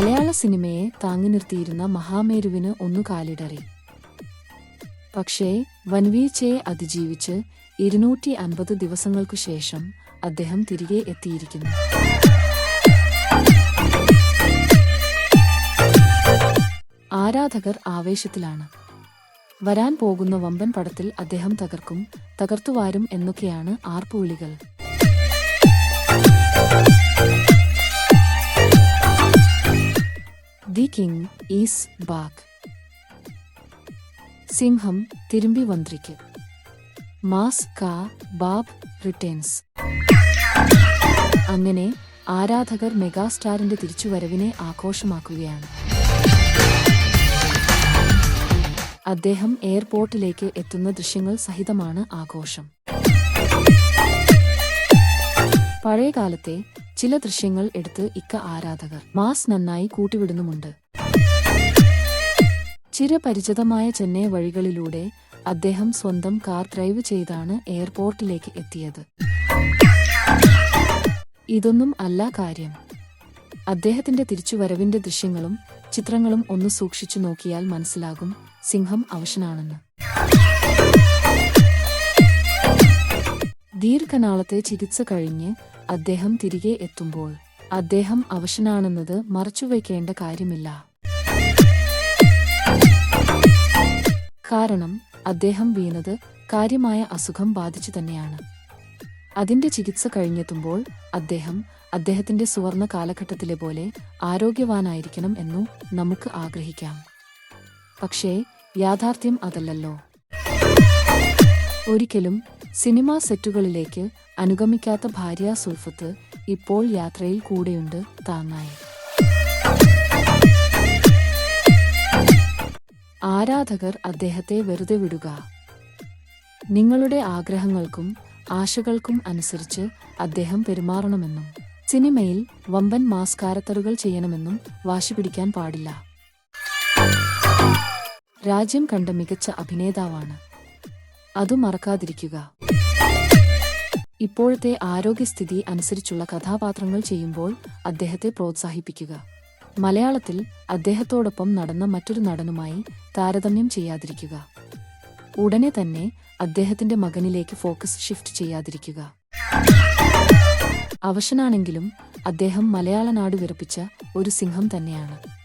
മലയാള സിനിമയെ താങ്ങി നിർത്തിയിരുന്ന മഹാമേരുവിന് ഒന്നു കാലിടറി. പക്ഷേ വൻവീഴ്ചയെ അതിജീവിച്ച് ഇരുന്നൂറ്റി അൻപത് ദിവസങ്ങൾക്കു ശേഷം അദ്ദേഹം തിരികെ എത്തിയിരിക്കുന്നു. ആരാധകർ ആവേശത്തിലാണ്. വരാൻ പോകുന്ന വമ്പൻ പടത്തിൽ അദ്ദേഹം തകർക്കും തകർത്തുവാരും എന്നൊക്കെയാണ് ആർപ്പുവിളികൾ. കിങ് ഈസ് ബാക്ക് സിംഹം തിരുമ്പി വന്ത്രിക്ക് മാസ് കാ ബാബ് റിട്ടേൺസ് അങ്ങനെ ആരാധകർ മെഗാസ്റ്റാറിന്റെ തിരിച്ചുവരവിനെ ആഘോഷമാക്കുകയാണ്. അദ്ദേഹം എയർപോർട്ടിലേക്ക് എത്തുന്ന ദൃശ്യങ്ങൾ സഹിതമാണ് ആഘോഷം. പഴയകാലത്തെ ചില ദൃശ്യങ്ങൾ എടുത്ത് ഇക്ക ആരാധകർ. മാസ് നന്നായി കൂട്ടിവിടുന്നുമുണ്ട്. ചിരപരിചിതമായ ചെന്നൈ വഴികളിലൂടെ അദ്ദേഹം സ്വന്തം കാർ ഡ്രൈവ് ചെയ്താണ് എയർപോർട്ടിലേക്ക് എത്തിയത്. ഇതൊന്നും അല്ല കാര്യം. അദ്ദേഹത്തിന്റെ തിരിച്ചുവരവിന്റെ ദൃശ്യങ്ങളും ചിത്രങ്ങളും ഒന്ന് സൂക്ഷിച്ചു നോക്കിയാൽ മനസ്സിലാകും സിംഹം അവശനാണെന്ന്. ദീർഘനാളത്തെ ചികിത്സ കഴിഞ്ഞ് അദ്ദേഹം തിരികെ എത്തുമ്പോൾ അദ്ദേഹം അവശനാണെന്നത് മറച്ചുവെക്കേണ്ട കാര്യമില്ല. കാരണം അദ്ദേഹം വീണത് കാര്യമായ അസുഖം ബാധിച്ചു തന്നെയാണ്. അതിന്റെ ചികിത്സ കഴിഞ്ഞെത്തുമ്പോൾ അദ്ദേഹം അദ്ദേഹത്തിന്റെ സുവർണ കാലഘട്ടത്തിലെ പോലെ ആരോഗ്യവാനായിരിക്കണം എന്നു നമുക്ക് ആഗ്രഹിക്കാം. പക്ഷേ യാഥാർത്ഥ്യം അതല്ലല്ലോ. ഒരിക്കലും സിനിമാ സെറ്റുകളിലേക്ക് അനുഗമിക്കാത്ത ഭാര്യ സുൽഫത്ത് ഇപ്പോൾ യാത്രയിൽ കൂടെയുണ്ട് താങ്ങായി ആരാധകർ അദ്ദേഹത്തെ വെറുതെ വിടുക. നിങ്ങളുടെ ആഗ്രഹങ്ങൾക്കും ആശകൾക്കും അനുസരിച്ച് അദ്ദേഹം പെരുമാറണമെന്നും സിനിമയിൽ വമ്പൻ മാസ്കാരത്തറുകൾ ചെയ്യണമെന്നും വാശി പിടിക്കാൻ പാടില്ല. രാജ്യം കണ്ട മികച്ച അഭിനേതാവാണ്. അതു മറക്കാതിരിക്കുക. ഇപ്പോഴത്തെ ആരോഗ്യസ്ഥിതി അനുസരിച്ചുള്ള കഥാപാത്രങ്ങൾ ചെയ്യുമ്പോൾ അദ്ദേഹത്തെ പ്രോത്സാഹിപ്പിക്കുക. മലയാളത്തിൽ അദ്ദേഹത്തോടൊപ്പം നടന്ന മറ്റൊരു നടനുമായി താരതമ്യം ചെയ്യാതിരിക്കുക. ഉടനെ തന്നെ അദ്ദേഹത്തിന്റെ മകനിലേക്ക് ഫോക്കസ് ഷിഫ്റ്റ് ചെയ്യാതിരിക്കുക. അവശനാണെങ്കിലും അദ്ദേഹം മലയാള നാട് വിറപ്പിച്ച ഒരു സിംഹം തന്നെയാണ്.